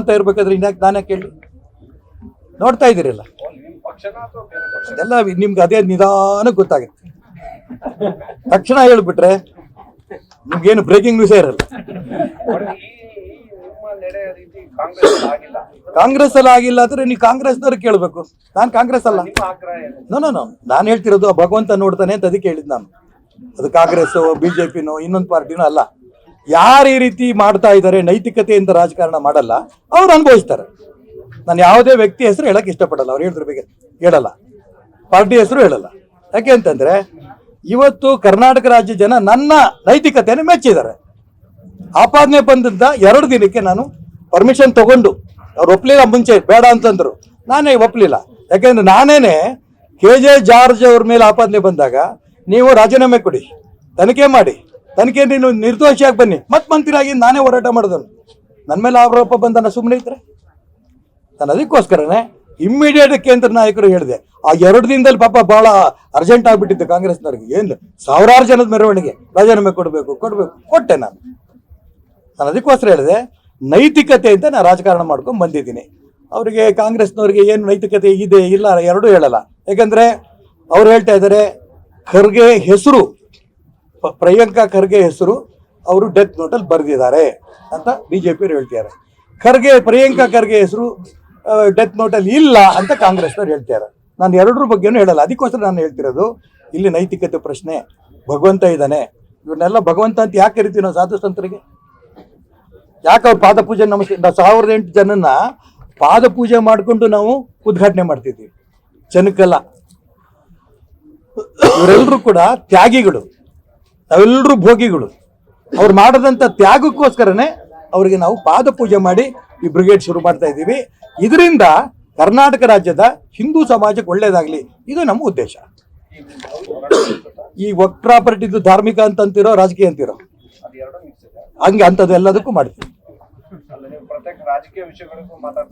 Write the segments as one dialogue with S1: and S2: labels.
S1: ಭಗವಂತ ಇರ್ಬೇಕಾದ್ರೆ ಇನ್ಯಾಕೆ ನಾನೇ ಕೇಳಿ. ನೋಡ್ತಾ ಇದ್ದೀರಲ್ಲ? ಅದೆಲ್ಲ ನಿಮ್ಗೆ ಅದೇ ನಿಧಾನಕ್ಕೆ ಗೊತ್ತಾಗುತ್ತೆ. ತಕ್ಷಣ ಹೇಳ್ಬಿಟ್ರೆ ನಿಮ್ಗೇನು ಬ್ರೇಕಿಂಗ್ ನ್ಯೂಸೇ ಇರಲ್ಲ. ಕಾಂಗ್ರೆಸ್ ಅಲ್ಲಿ ಆಗಿಲ್ಲ ಅಂದ್ರೆ ನೀವು ಕಾಂಗ್ರೆಸ್ನವ್ರು ಕೇಳಬೇಕು. ನಾನು ಕಾಂಗ್ರೆಸ್ ಅಲ್ಲ. ನೋ ನೋ ನಾನು ಹೇಳ್ತಿರೋದು ಭಗವಂತ ನೋಡ್ತಾನೆ ಅಂತ ಅದಕ್ಕೆ ಹೇಳಿದ್ ನಾನು. ಅದು ಕಾಂಗ್ರೆಸ್ ಬಿಜೆಪಿನೋ, ಇನ್ನೊಂದು ಪಾರ್ಟಿನೋ ಅಲ್ಲ. ಯಾರು ಈ ರೀತಿ ಮಾಡ್ತಾ ಇದ್ದಾರೆ, ನೈತಿಕತೆಯಿಂದ ರಾಜಕಾರಣ ಮಾಡಲ್ಲ, ಅವ್ರು ಅನುಭವಿಸ್ತಾರೆ. ನಾನು ಯಾವುದೇ ವ್ಯಕ್ತಿ ಹೆಸರು ಹೇಳಕ್ಕೆ ಇಷ್ಟಪಡಲ್ಲ, ಅವ್ರು ಹೇಳಿದ್ರ ಬಗ್ಗೆ ಹೇಳಲ್ಲ. ಪಾರ್ಟಿ ಹೆಸರು ಹೇಳಲ್ಲ. ಯಾಕೆ ಅಂತಂದ್ರೆ, ಇವತ್ತು ಕರ್ನಾಟಕ ರಾಜ್ಯ ಜನ ನನ್ನ ನೈತಿಕತೆಯನ್ನು ಮೆಚ್ಚಿದ್ದಾರೆ. ಆಪಾದನೆ ಬಂದಂತ ಎರಡು ದಿನಕ್ಕೆ ನಾನು ಪರ್ಮಿಷನ್ ತಗೊಂಡು, ಅವ್ರು ಒಪ್ಲಿಲ್ಲ ಮುಂಚೆ, ಬೇಡ ಅಂತಂದ್ರು. ನಾನೇ ಒಪ್ಪಲಿಲ್ಲ ಯಾಕೆಂದ್ರೆ ನಾನೇನೆ ಕೆ ಜೆ ಜಾರ್ಜ್ ಅವ್ರ ಮೇಲೆ ಆಪಾದನೆ ಬಂದಾಗ, ನೀವು ರಾಜೀನಾಮೆ ಕೊಡಿ, ತನಿಖೆ ಮಾಡಿ ತನಿಖೆ ನೀನು ನಿರ್ದೋಷಿಯಾಗಿ ಬನ್ನಿ. ಮತ್ತೆ ಮಂತ್ರಿಯಾಗಿ ನಾನೇ ಹೋರಾಟ ಮಾಡಿದನು ನನ್ನ ಮೇಲೆ ಆರೋಪ ಬಂದನ ಸುಮ್ಮನೆ ಇದ್ರೆ? ನಾನು ಅದಕ್ಕೋಸ್ಕರನೇ ಇಮ್ಮಿಡಿಯೇಟ್ ಕೇಂದ್ರ ನಾಯಕರು ಹೇಳಿದೆ. ಆ ಎರಡು ದಿನದಲ್ಲಿ ಪಾಪ ಬಹಳ ಅರ್ಜೆಂಟ್ ಆಗಿಬಿಟ್ಟಿದ್ದೆ ಕಾಂಗ್ರೆಸ್ನವ್ರಿಗೆ. ಏನು ಸಾವಿರಾರು ಜನದ ಮೆರವಣಿಗೆ. ರಾಜೀನಾಮೆ ಕೊಡಬೇಕು ಕೊಡಬೇಕು, ಕೊಟ್ಟೆ ನಾನು. ನಾನು ಅದಕ್ಕೋಸ್ಕರ ಹೇಳಿದೆ ನೈತಿಕತೆಯಿಂದ ನಾನು ರಾಜಕಾರಣ ಮಾಡ್ಕೊಂಡು ಬಂದಿದ್ದೀನಿ. ಅವರಿಗೆ ಕಾಂಗ್ರೆಸ್ನವ್ರಿಗೆ ಏನು ನೈತಿಕತೆ ಇದೆ ಇಲ್ಲ, ಎರಡೂ ಹೇಳಲ್ಲ. ಯಾಕಂದರೆ ಅವ್ರು ಹೇಳ್ತಾ ಇದ್ದಾರೆ, ಖರ್ಗೆ ಹೆಸರು ಪ್ರಿಯಾಂಕಾ ಖರ್ಗೆ ಹೆಸರು ಅವರು ಡೆತ್ ನೋಟಲ್ಲಿ ಬರೆದಿದ್ದಾರೆ ಅಂತ ಬಿ ಜೆ ಪಿಯವರು ಹೇಳ್ತಿದ್ದಾರೆ. ಖರ್ಗೆ, ಪ್ರಿಯಾಂಕಾ ಖರ್ಗೆ ಹೆಸರು ಡೆತ್ ನೋಟಲ್ಲಿ ಇಲ್ಲ ಅಂತ ಕಾಂಗ್ರೆಸ್ನವ್ರು ಹೇಳ್ತಿದ್ದಾರೆ. ನಾನು ಎರಡರ ಬಗ್ಗೆನೂ ಹೇಳಲ್ಲ. ಅದಕ್ಕೋಸ್ಕರ ನಾನು ಹೇಳ್ತಿರೋದು, ಇಲ್ಲಿ ನೈತಿಕತೆ ಪ್ರಶ್ನೆ, ಭಗವಂತ ಇದ್ದಾನೆ. ಇವನ್ನೆಲ್ಲ ಭಗವಂತ ಅಂತ ಯಾಕೆ ಕರಿತೀವಿ ನಾವು ಸಾಧು ಸಂತರಿಗೆ ಯಾಕೆ ಅವ್ರು ಪಾದ ಪೂಜೆ ನಮಸ್ತೆ ನಾವು ಸಾವಿರದ ಎಂಟು ಜನನ್ನ ಪಾದ ಪೂಜೆ ಮಾಡಿಕೊಂಡು ನಾವು ಉದ್ಘಾಟನೆ ಮಾಡ್ತಿದ್ದೀವಿ. ಜನಕ್ಕೆಲ್ಲ ಇವರೆಲ್ಲರೂ ಕೂಡ ತ್ಯಾಗಿಗಳು. ನಾವೆಲ್ಲರೂ ಭೋಗಿಗಳು. ಅವ್ರು ಮಾಡದಂತ ತ್ಯಾಗಕ್ಕೋಸ್ಕರನೇ ಅವರಿಗೆ ನಾವು ಪಾದ ಪೂಜೆ ಮಾಡಿ ಈ ಬ್ರಿಗೇಡ್ ಶುರು ಮಾಡ್ತಾ ಇದ್ದೀವಿ. ಇದರಿಂದ ಕರ್ನಾಟಕ ರಾಜ್ಯದ ಹಿಂದೂ ಸಮಾಜಕ್ಕೆ ಒಳ್ಳೇದಾಗಲಿ. ಇದು ನಮ್ಮ ಉದ್ದೇಶ. ಈ ವಕ್ ಪ್ರಾಪರ್ಟಿದು ಧಾರ್ಮಿಕ ಅಂತಂತಿರೋ, ರಾಜಕೀಯ ಅಂತಿರೋ. ಹಂಗೆ ಅಂಥದ್ದು ಎಲ್ಲದಕ್ಕೂ ಮಾಡ್ತೀವಿ.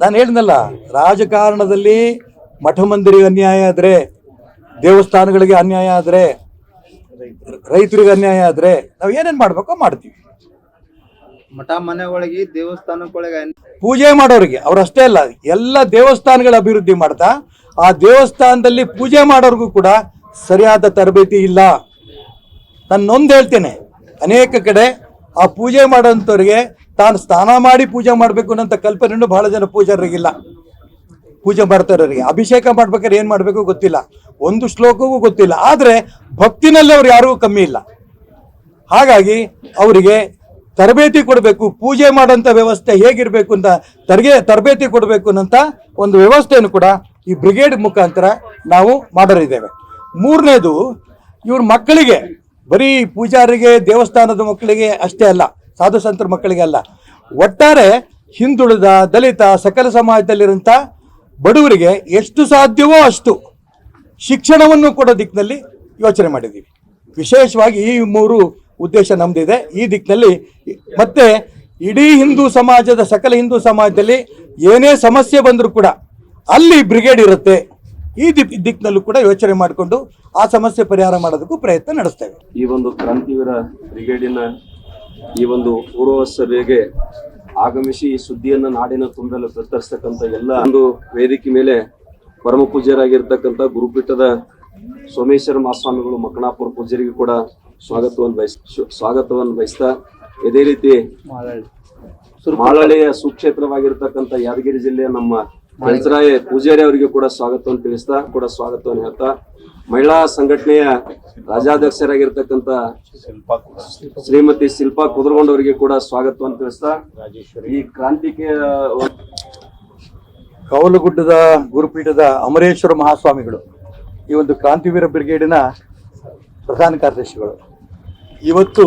S1: ನಾನು ಹೇಳಿದ್ನಲ್ಲ, ರಾಜಕಾರಣದಲ್ಲಿ ಮಠ ಮಂದಿರಿಗೆ ಅನ್ಯಾಯ ಆದ್ರೆ, ದೇವಸ್ಥಾನಗಳಿಗೆ ಅನ್ಯಾಯ ಆದ್ರೆ ರೈತರಿಗೆ ಅನ್ಯಾಯ ಆದ್ರೆ ನಾವು ಏನೇನ್ ಮಾಡ್ಬೇಕೋ ಮಾಡ್ತೀವಿ.
S2: ಮಠ ಮನೆ ಒಳಗೆ ದೇವಸ್ಥಾನಕ್ಕೊಳಗೆ
S1: ಪೂಜೆ ಮಾಡೋರಿಗೆ ಅವ್ರಷ್ಟೇ ಅಲ್ಲ ಎಲ್ಲ ದೇವಸ್ಥಾನಗಳ ಅಭಿವೃದ್ಧಿ ಮಾಡ್ತಾ ಆ ದೇವಸ್ಥಾನದಲ್ಲಿ ಪೂಜೆ ಮಾಡೋರ್ಗೂ ಕೂಡ ಸರಿಯಾದ ತರಬೇತಿ ಇಲ್ಲ. ನಾನು ನೊಂದು ಹೇಳ್ತೇನೆ ಅನೇಕ ಕಡೆ ಆ ಪೂಜೆ ಮಾಡೋಂಥವ್ರಿಗೆ ತಾನು ಸ್ನಾನ ಮಾಡಿ ಪೂಜೆ ಮಾಡಬೇಕು ಅನ್ನೋಂಥ ಕಲ್ಪನೆಯನ್ನು ಬಹಳ ಜನ ಪೂಜಾರರಿಗಿಲ್ಲ. ಪೂಜೆ ಮಾಡ್ತಾರವರಿಗೆ ಅಭಿಷೇಕ ಮಾಡ್ಬೇಕಾದ್ರೆ ಏನು ಮಾಡಬೇಕು ಗೊತ್ತಿಲ್ಲ. ಒಂದು ಶ್ಲೋಕವೂ ಗೊತ್ತಿಲ್ಲ. ಆದರೆ ಭಕ್ತಿನಲ್ಲಿ ಅವ್ರು ಯಾರಿಗೂ ಕಮ್ಮಿ ಇಲ್ಲ. ಹಾಗಾಗಿ ಅವರಿಗೆ ತರಬೇತಿ ಕೊಡಬೇಕು. ಪೂಜೆ ಮಾಡುವಂತ ವ್ಯವಸ್ಥೆ ಹೇಗಿರಬೇಕು ಅಂತ ತರಗೆ ತರಬೇತಿ ಕೊಡಬೇಕು ಅನ್ನೋಂಥ ಒಂದು ವ್ಯವಸ್ಥೆಯನ್ನು ಕೂಡ ಈ ಬ್ರಿಗೇಡ್ ಮುಖಾಂತರ ನಾವು ಮಾಡಲಿದ್ದೇವೆ ಮೂರನೇದು, ಇವ್ರ ಮಕ್ಕಳಿಗೆ, ಬರೀ ಪೂಜಾರಿಗೆ, ದೇವಸ್ಥಾನದ ಮಕ್ಕಳಿಗೆ ಅಷ್ಟೇ ಅಲ್ಲ, ಸಾಧು ಸಂತರ ಮಕ್ಕಳಿಗೆ ಅಲ್ಲ. ಒಟ್ಟಾರೆ ಹಿಂದುಳಿದ ದಲಿತ, ಸಕಲ ಸಮಾಜದಲ್ಲಿರುವಂಥ ಬಡವರಿಗೆ ಎಷ್ಟು ಸಾಧ್ಯವೋ ಅಷ್ಟು ಶಿಕ್ಷಣವನ್ನು ಕೊಡೋ ದಿಕ್ಕಿನಲ್ಲಿ ಯೋಚನೆ ಮಾಡಿದ್ದೀವಿ. ವಿಶೇಷವಾಗಿ ಈ ಮೂರು ಉದ್ದೇಶ ನಮ್ಮದಿದೆ ಈ ದಿಕ್ಕಿನಲ್ಲಿ ಮತ್ತೆ ಇಡೀ ಹಿಂದೂ ಸಮಾಜದ, ಸಕಲ ಹಿಂದೂ ಸಮಾಜದಲ್ಲಿ ಏನೇ ಸಮಸ್ಯೆ ಬಂದರೂ ಕೂಡ ಅಲ್ಲಿ ಬ್ರಿಗೇಡ್ ಇರುತ್ತೆ. ಈ ದಿಕ್ ದಿಕ್ಕಿನಲ್ಲೂ ಕೂಡ ಯೋಚನೆ ಮಾಡಿಕೊಂಡು ಆ ಸಮಸ್ಯೆ ಪರಿಹಾರ ಮಾಡೋದಕ್ಕೂ ಪ್ರಯತ್ನ ನಡೆಸ್ತೇವೆ.
S3: ಈ ಒಂದು ಕ್ರಾಂತಿವೀರ ಬ್ರಿಗೇಡಿನ ಈ ಒಂದು ಪೂರ್ವ ಸಭೆಗೆ ಆಗಮಿಸಿ ಈ ಸುದ್ದಿಯನ್ನ ನಾಡಿನ ತುಂಬಲು ಪ್ರಕಟಿಸ್ತಕ್ಕಂಥ ಎಲ್ಲ ಒಂದು ವೇದಿಕೆ ಮೇಲೆ ಪರಮ ಪೂಜ್ಯರಾಗಿರ್ತಕ್ಕಂಥ ಗುರುಪೀಠದ ಸೋಮೇಶ್ವರ ಮಹಾಸ್ವಾಮಿಗಳು ಮಕ್ಕಣಾಪುರ ಪೂಜ್ಯರಿಗೆ ಕೂಡ ಸ್ವಾಗತವನ್ನು ಬಯಸ್ ಸ್ವಾಗತವನ್ನು ಬಯಸ್ತಾ ಇದೇ ರೀತಿ ಮಾಳಳಿಯ ಸುಕ್ಷೇತ್ರವಾಗಿರ್ತಕ್ಕಂಥ ಯಾದಗಿರಿ ಜಿಲ್ಲೆಯ ನಮ್ಮ ಹೆಸರಾಯ ಪೂಜಾರಿ ಅವರಿಗೆ ಕೂಡ ಸ್ವಾಗತವನ್ನು ತಿಳಿಸ್ತಾ, ಕೂಡ ಸ್ವಾಗತವನ್ನು ಹೇಳ್ತಾ ಮಹಿಳಾ ಸಂಘಟನೆಯ ರಾಜ್ಯಾಧ್ಯಕ್ಷರಾಗಿರ್ತಕ್ಕಂಥ ಶ್ರೀಮತಿ ಶಿಲ್ಪಾ ಕುದುರಗೊಂಡ್ ಅವರಿಗೆ ಕೂಡ ಸ್ವಾಗತವನ್ನು ತಿಳಿಸ್ತಾ, ಈ ಕ್ರಾಂತಿಗೆ
S1: ಕವಲುಗುಡ್ಡದ ಗುರುಪೀಠದ ಅಮರೇಶ್ವರ ಮಹಾಸ್ವಾಮಿಗಳು, ಈ ಒಂದು ಕ್ರಾಂತಿವೀರ ಬ್ರಿಗೇಡಿನ ಪ್ರಧಾನ ಕಾರ್ಯದರ್ಶಿಗಳು. ಇವತ್ತು